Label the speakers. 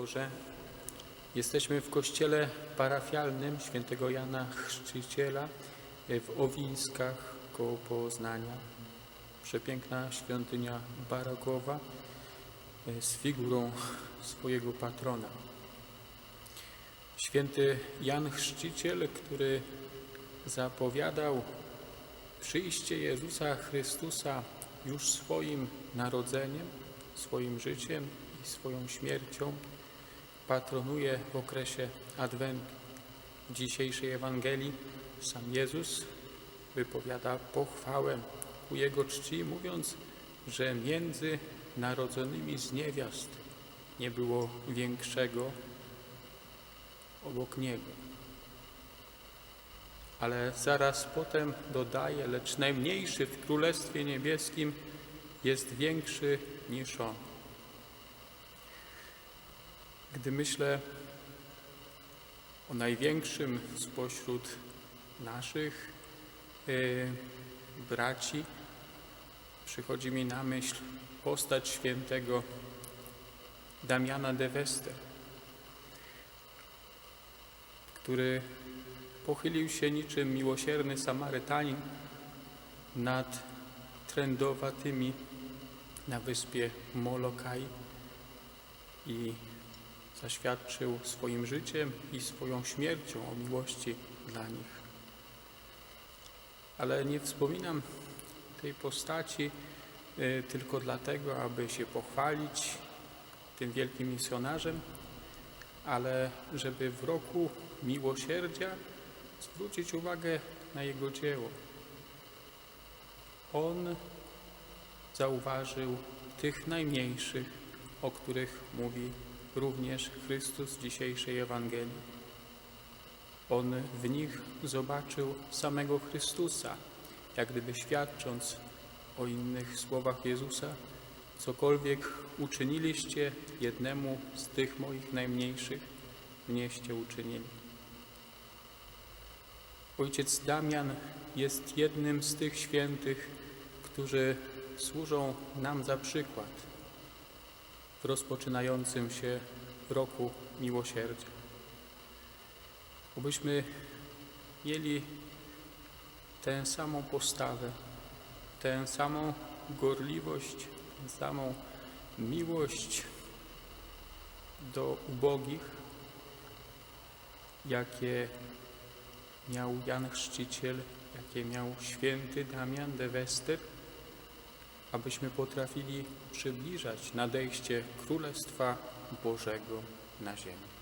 Speaker 1: Boże. Jesteśmy w kościele parafialnym świętego Jana Chrzciciela w Owińskach koło Poznania. Przepiękna świątynia barokowa e, z figurą swojego patrona. Święty Jan Chrzciciel, który zapowiadał przyjście Jezusa Chrystusa już swoim narodzeniem, swoim życiem i swoją śmiercią, patronuje w okresie Adwentu. W dzisiejszej Ewangelii sam Jezus wypowiada pochwałę ku Jego czci, mówiąc, że między narodzonymi z niewiast nie było większego obok Niego. Ale zaraz potem dodaje, lecz najmniejszy w Królestwie Niebieskim jest większy niż On. Gdy myślę o największym spośród naszych e, braci, przychodzi mi na myśl postać świętego Damiana de Wester, który pochylił się niczym miłosierny Samarytanin nad trędowatymi na wyspie Molokai i zaświadczył swoim życiem i swoją śmiercią o miłości dla nich. Ale nie wspominam tej postaci y, tylko dlatego, aby się pochwalić tym wielkim misjonarzem, ale żeby w roku miłosierdzia zwrócić uwagę na jego dzieło. On zauważył tych najmniejszych, o których mówi również Chrystus dzisiejszej Ewangelii. On w nich zobaczył samego Chrystusa, jak gdyby świadcząc o innych słowach Jezusa, cokolwiek uczyniliście jednemu z tych moich najmniejszych, mnieście uczynili. Ojciec Damian jest jednym z tych świętych, którzy służą nam za przykład w rozpoczynającym się roku miłosierdzia. Obyśmy mieli tę samą postawę, tę samą gorliwość, tę samą miłość do ubogich, jakie miał Jan Chrzciciel, jakie miał święty Damian de Wester, abyśmy potrafili przybliżać nadejście Królestwa Bożego na ziemię.